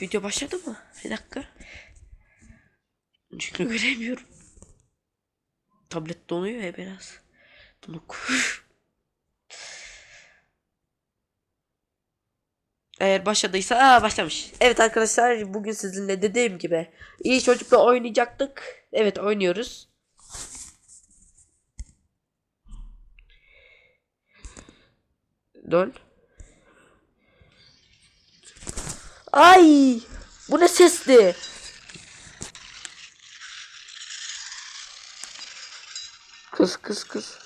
Video başladı mı? Bir dakika. Çünkü göremiyorum. Tablet donuyor ya biraz. Donuk. Eğer başladıysa aa başlamış. Evet arkadaşlar bugün sizinle dediğim gibi iyi çocukla oynayacaktık. Evet oynuyoruz. Dön. Ay! Bu ne sesli? Kız kız kız.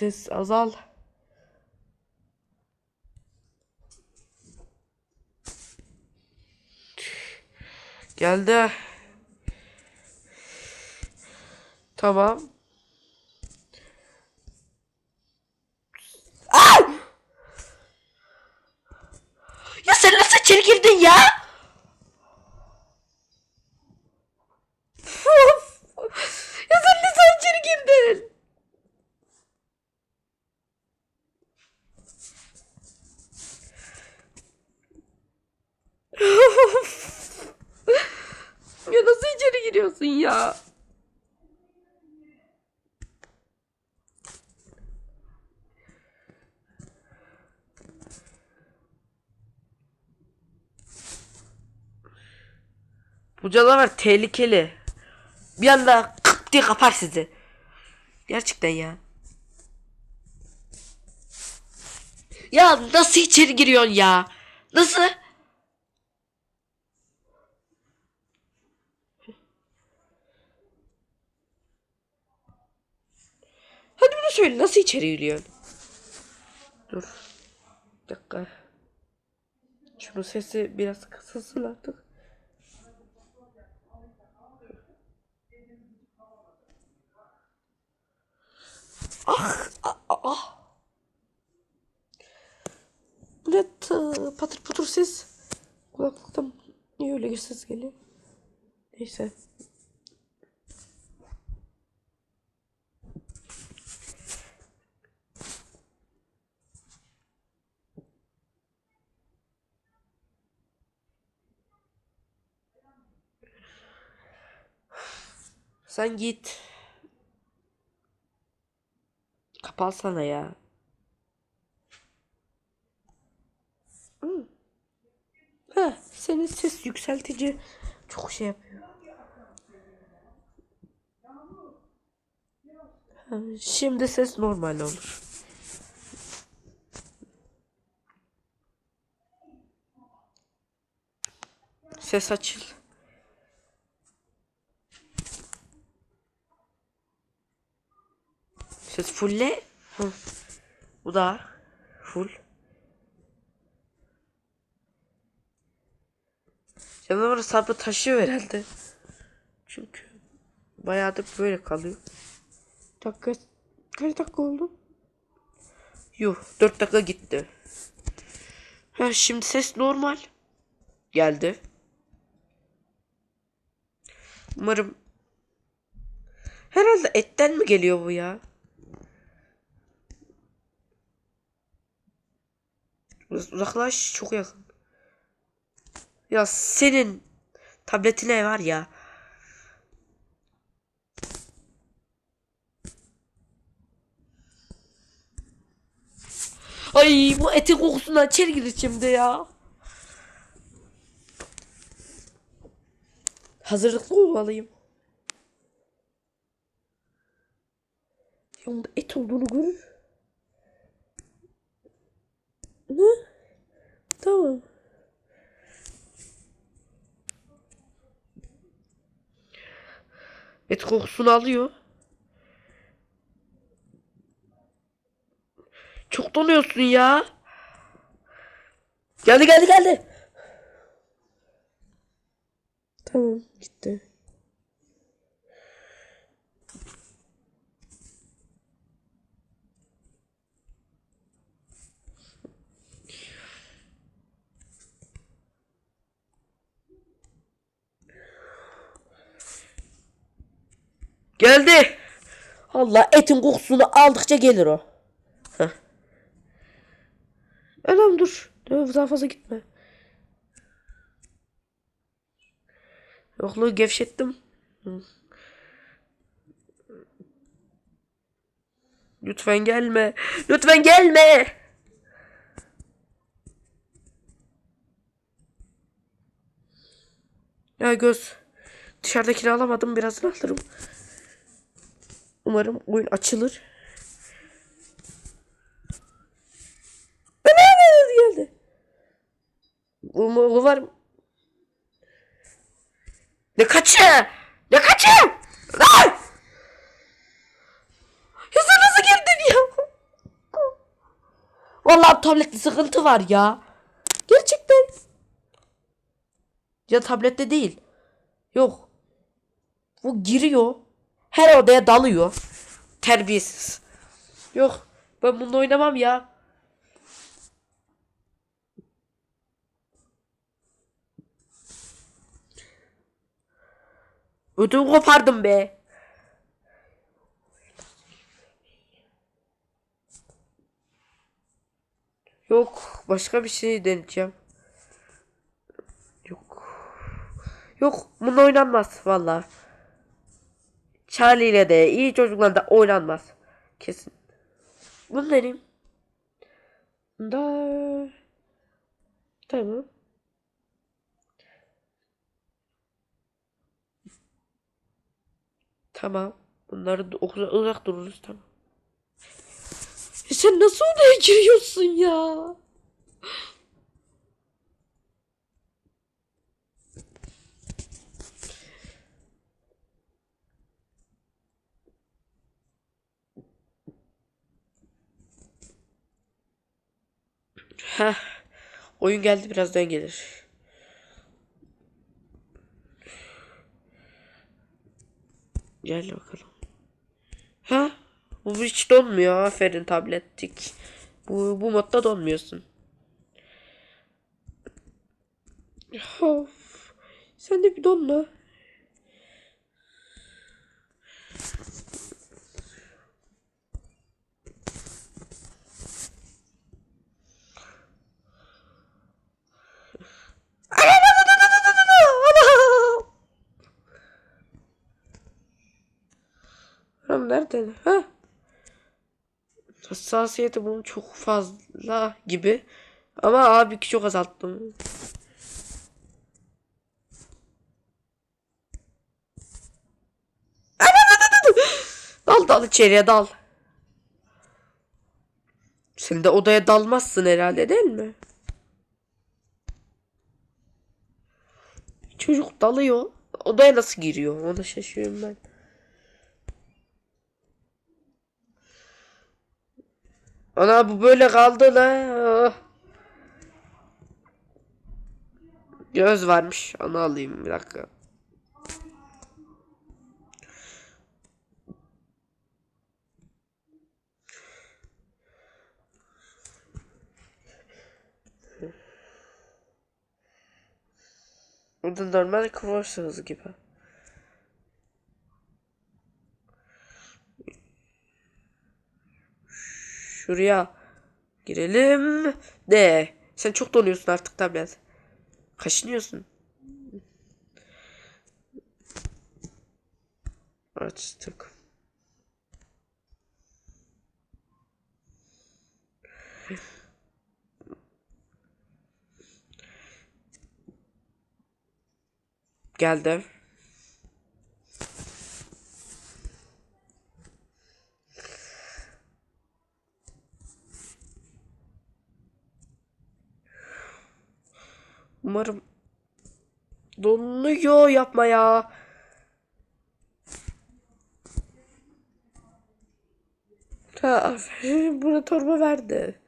Ses azal. Geldi. Tamam. Ay! Ya sen nasıl içeri girdin? ya nasıl içeri giriyorsun ya? Bu canavar tehlikeli. Bir anda kıp diye kapar sizi. Gerçekten ya. Ya nasıl içeri giriyorsun ya? Nasıl? Hadi bunu söyle nasıl içeri giriyorsun? Dur. Bir dakika. Şunun sesi biraz kısılsın artık. Ah, ah, ah. Bu ne tı- patır putur ses? Kulaklıktan niye öyle bir ses geliyor? Neyse. Sen git. Kapansana ya. Hı. Heh, senin ses yükseltici çok şey yapıyor. Şimdi ses normal olur. Ses açıl. Ses fulle. Hı. Bu da full. Canavar sabrı taşıyor herhalde. Çünkü bayağıdır böyle kalıyor. Dakika kaç dakika oldu? Yuh 4 dakika gitti. Ha şimdi ses normal. Geldi. Umarım Herhalde etten mi geliyor bu ya? Uzaklaş çok yakın. Ya senin tabletine var ya. Ay bu etin kokusundan içeri girir şimdi ya. Hazırlıklı olmalıyım. Yanında et olduğunu görür. Ne? Tamam. Et kokusunu alıyor. Çok donuyorsun ya. Geldi geldi geldi. Tamam gitti. Geldi. Allah etin kokusunu aldıkça gelir o. Heh. Dur. Dur, Daha fazla gitme. Yokluğu gevşettim. Hı. Lütfen gelme. Lütfen gelme. Ya göz. Dışarıdakini alamadım. Birazını alırım. Umarım oyun açılır. Ana geldi. Umarım. Ne kaçı? Ne kaçı? Lan! Sen nasıl girdin ya? Vallahi tablette sıkıntı var ya. Gerçekten. Ya tablette değil. Yok. Bu giriyor. Her odaya dalıyor. Terbiyesiz. Yok. Ben bununla oynamam ya. Ödümü kopardım be. Yok. Başka bir şey deneyeceğim. Yok. Yok. Bununla oynanmaz valla. Charlie ile de iyi çocuklarla da oynanmaz. Kesin. Bunu deneyeyim. Da. Tamam. Tamam. Bunları da okula uzak dururuz tamam. Ya sen nasıl odaya giriyorsun ya? Heh. Oyun geldi birazdan gelir. Gel bakalım. Ha? Bu hiç donmuyor. Aferin tablettik. Bu, bu modda donmuyorsun. Of. Sen de bir donma. Lan nereden? Ha? Hassasiyeti bunun çok fazla gibi. Ama abi ki çok azalttım. Dal dal içeriye dal. Sen de odaya dalmazsın herhalde değil mi? Çocuk dalıyor. Odaya nasıl giriyor? Ona şaşıyorum ben. Ana bu böyle kaldı la. Göz varmış. Onu alayım bir dakika. Bu da normal hızı gibi. Şuraya girelim de. Sen çok donuyorsun artık tablet. Kaşınıyorsun. Açtık. Geldi. Umarım donuyor yapma ya. Ha, buna torba verdi.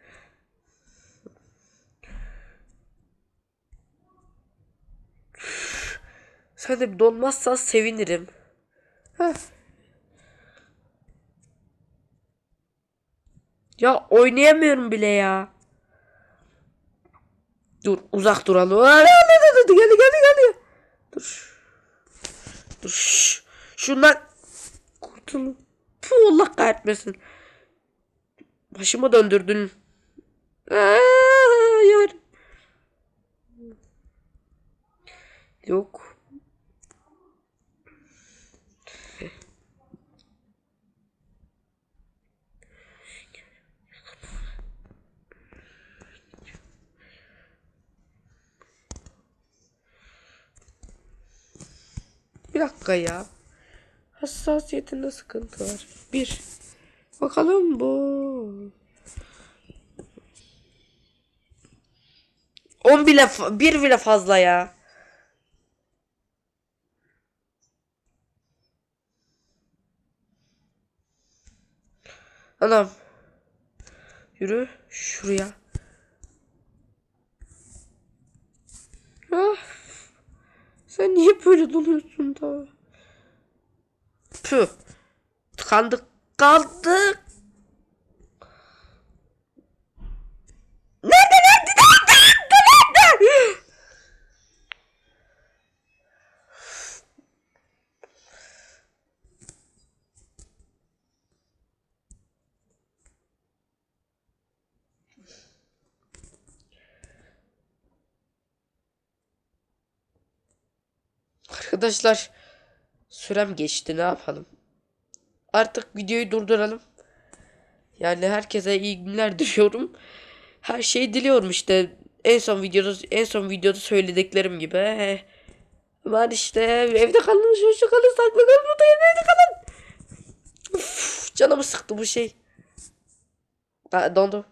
Sen de donmazsan sevinirim. Heh. Ya oynayamıyorum bile ya. Dur uzak duralım. Geldi geldi geldi. Dur. Dur. Şundan kurtulun. Puh, Allah kahretmesin. Başımı döndürdün. Hayır. Yok. Bir dakika ya. Hassasiyetinde sıkıntı var. Bir. Bakalım bu. 10 bile bir bile fazla ya. Anam. Yürü şuraya. Ah. Sen niye böyle donuyorsun da? Püh. Tıkandık kaldık. Arkadaşlar sürem geçti ne yapalım? Artık videoyu durduralım. Yani herkese iyi günler diliyorum. Her şeyi diliyorum işte. En son videoda en son videoda söylediklerim gibi. Var işte evde kalın, şu kalın, saklı kalın, buradayım evde kalın. Uf, canımı sıktı bu şey. Dondu.